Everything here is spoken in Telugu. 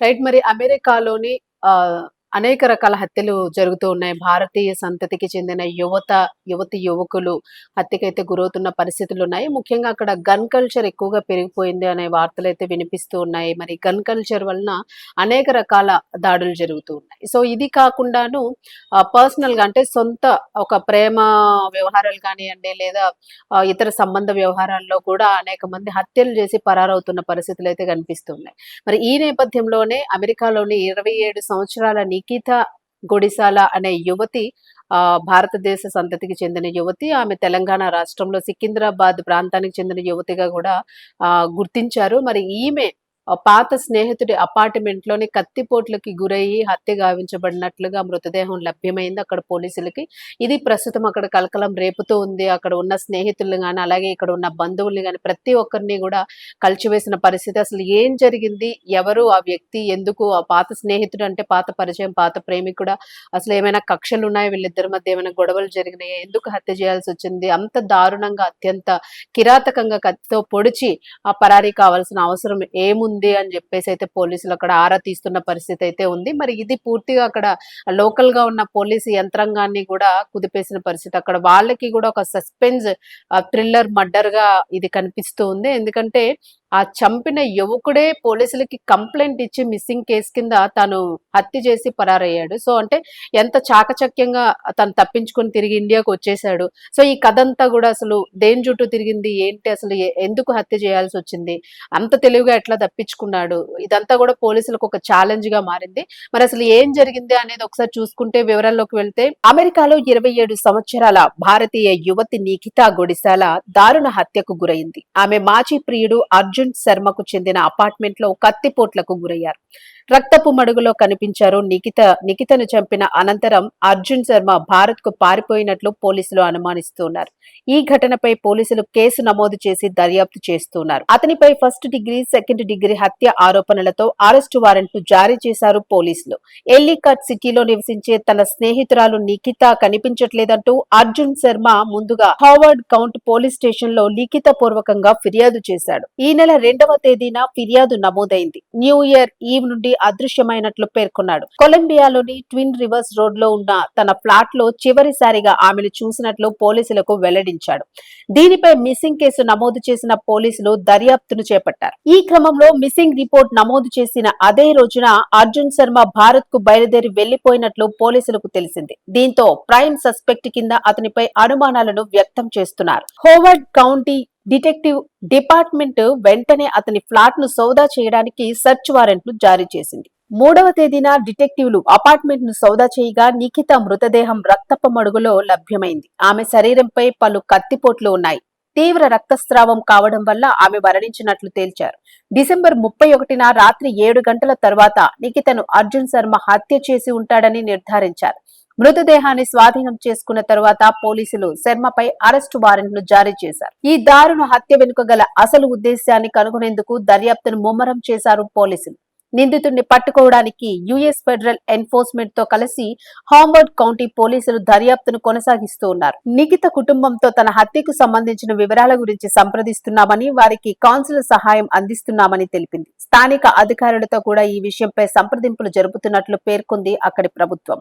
రైట్ మరి అమెరికాలోని ఆ, అనేక రకాల హత్యలు జరుగుతూ ఉన్నాయి. భారతీయ సంతతికి చెందిన యువత యువతి యువకులు హత్యకైతే గురవుతున్న పరిస్థితులు ఉన్నాయి. ముఖ్యంగా అక్కడ గన్ కల్చర్ ఎక్కువగా పెరిగిపోయింది అనే వార్తలు అయితే వినిపిస్తూ ఉన్నాయి. మరి గన్ కల్చర్ వలన అనేక రకాల దాడులు జరుగుతూ ఉన్నాయి. సో ఇది కాకుండాను పర్సనల్గా అంటే సొంత ఒక ప్రేమ వ్యవహారాలు కానివ్వండి లేదా ఇతర సంబంధ వ్యవహారాల్లో కూడా అనేక మంది హత్యలు చేసి పరారవుతున్న పరిస్థితులు అయితే కనిపిస్తున్నాయి మరి ఈ నేపథ్యంలోనే అమెరికాలోని ఇరవై ఏడు సంవత్సరాల నిఖిత గొడిసాల అనే యువతి ఆ భారతదేశ సంతతికి చెందిన యువతి ఆమె తెలంగాణ రాష్ట్రంలో సికింద్రాబాద్ ప్రాంతానికి చెందిన యువతిగా కూడా గుర్తించారు. మరి ఈమె పాత స్నేహితుడి అపార్ట్మెంట్లోని కత్తిపోట్లకి గురయ్యి హత్య గావించబడినట్లుగా మృతదేహం లభ్యమైంది. అక్కడ పోలీసులకి ఇది ప్రస్తుతం అక్కడ కలకలం రేపుతూ ఉంది. అక్కడ ఉన్న స్నేహితులు గాని అలాగే ఇక్కడ ఉన్న బంధువుల్ని కానీ ప్రతి ఒక్కరిని కూడా కలిచివేసిన పరిస్థితి. అసలు ఏం జరిగింది? ఎవరు ఆ వ్యక్తి? ఎందుకు? ఆ పాత స్నేహితుడు అంటే పాత పరిచయం పాత ప్రేమికుడ? అసలు ఏమైనా కక్షలు ఉన్నాయి వీళ్ళిద్దరి మధ్య ఏమైనా గొడవలు జరిగినాయా? ఎందుకు హత్య చేయాల్సి వచ్చింది? అంత దారుణంగా అత్యంత కిరాతకంగా కత్తితో పొడిచి ఆ పరారీ కావాల్సిన అవసరం ఏముంది? ఉంది అని చెప్పేసి అయితే పోలీసులు అక్కడ ఆరా తీస్తున్న పరిస్థితి అయితే ఉంది. మరి ఇది పూర్తిగా అక్కడ లోకల్గా ఉన్న పోలీసు యంత్రాంగాన్ని కూడా కుదిపేసిన పరిస్థితి. అక్కడ వాళ్ళకి కూడా ఒక సస్పెన్స్ థ్రిల్లర్ మర్డర్గా ఇది కనిపిస్తూ ఉంది. ఎందుకంటే ఆ చంపిన యువకుడే పోలీసులకి కంప్లైంట్ ఇచ్చి మిస్సింగ్ కేసు కింద తను హత్య చేసి పరారయ్యాడు. సో అంటే ఎంత చాకచక్యంగా తను తప్పించుకొని తిరిగి ఇండియాకు వచ్చేసాడు సో ఈ కథ అంతా కూడా అసలు దేని చుట్టూ తిరిగింది? ఏంటి? అసలు ఎందుకు హత్య చేయాల్సి వచ్చింది? అంత తెలివిగా ఎట్లా తప్పించుకున్నాడు? ఇదంతా కూడా పోలీసులకు ఒక ఛాలెంజ్గా మారింది. మరి అసలు ఏం జరిగింది అనేది ఒకసారి చూసుకుంటే వివరాల్లోకి వెళ్తే అమెరికాలో ఇరవై ఏడు సంవత్సరాల భారతీయ యువతి నిఖితా గొడిసాల దారుణ హత్యకు గురైంది. ఆమె మాజీ ప్రియుడు అర్జున్ అర్జున్ శర్మకు చెందిన అపార్ట్మెంట్లో కత్తిపోట్లకు గురయ్యారు. రక్తపు మడుగులో కనిపించారు నిఖిత నిఖితను చంపిన అనంతరం అర్జున్ శర్మ భారత్కు పారిపోయినట్లు పోలీసులు అనుమానిస్తున్నారు. ఈ ఘటనపై పోలీసులు కేసు నమోదు చేసి దర్యాప్తు చేస్తున్నారు. అతనిపై ఫస్ట్ డిగ్రీ సెకండ్ డిగ్రీ హత్య ఆరోపణలతో అరెస్టు వారెంట్లు జారీ చేశారు పోలీసులు. ఎల్లికట్ సిటీలో నివసించే తన స్నేహితురాలు నిఖిత కనిపించట్లేదంటూ అర్జున్ శర్మ ముందుగా హార్వర్డ్ కౌంట్ పోలీస్ స్టేషన్లో లిఖిత పూర్వకంగా ఫిర్యాదు చేశాడు. ఈ నెల నెల రెండవ తేదీన ఫిర్యాదు నమోదైంది. న్యూ ఇయర్ ఈవ్ నుండి అదృశ్యమైనట్లు పేర్కొన్నాడు. కొలంబియాలోని ట్విన్ రివర్స్ రోడ్లో ఉన్న తన ఫ్లాట్లో చివరిసారిగా ఆమెను చూసినట్లు పోలీసులకు వెల్లడించాడు. దీనిపై మిస్సింగ్ కేసు నమోదు చేసిన పోలీసులు దర్యాప్తును చేపట్టారు. ఈ క్రమంలో మిస్సింగ్ రిపోర్ట్ నమోదు చేసిన అదే రోజున అర్జున్ శర్మ భారత్కు బయలుదేరి వెళ్ళిపోయినట్లు పోలీసులకు తెలిసింది. దీంతో ప్రైమ్ సస్పెక్ట్ కింద అతనిపై అనుమానాలను వ్యక్తం చేస్తున్నారు. హోవర్డ్ కౌంటీ డిటెక్టివ్ డిపార్ట్మెంట్ వెంటనే అతని ఫ్లాట్ను సౌదా చేయడానికి సెర్చ్ వారెంట్లు జారీ చేసింది. మూడవ తేదీన డిటెక్టివ్లు అపార్ట్మెంట్ను సౌదా చేయగా నిఖిత మృతదేహం రక్తపు మడుగులో లభ్యమైంది. ఆమె శరీరంపై పలు కత్తిపోట్లు ఉన్నాయి. తీవ్ర రక్తస్రావం కావడం వల్ల ఆమె మరణించినట్లు తేల్చారు. డిసెంబర్ ముప్పై ఒకటిన రాత్రి ఏడు గంటల తర్వాత నిఖితను అర్జున్ శర్మ హత్య చేసి ఉంటాడని నిర్ధారించారు. మృతదేహాన్ని స్వాధీనం చేసుకున్న తరువాత పోలీసులు శర్మపై అరెస్టు వారెంట్లు జారీ చేశారు. ఈ దారుణ హత్య వెనుక గల అసలు ఉద్దేశాన్ని కనుగొనేందుకు దర్యాప్తును ముమ్మరం చేశారు పోలీసులు. నిందితుడిని పట్టుకోవడానికి యుఎస్ ఫెడరల్ ఎన్ఫోర్స్మెంట్తో కలిసి హాంవర్డ్ కౌంటీ పోలీసులు దర్యాప్తును కొనసాగిస్తూ ఉన్నారు. నిఖిత కుటుంబంతో తన హత్యకు సంబంధించిన వివరాల గురించి సంప్రదిస్తున్నామని వారికి కౌన్సిల్ సహాయం అందిస్తున్నామని తెలిపింది. స్థానిక అధికారులతో కూడా ఈ విషయంపై సంప్రదింపులు జరుపుతున్నట్లు పేర్కొంది అక్కడి ప్రభుత్వం.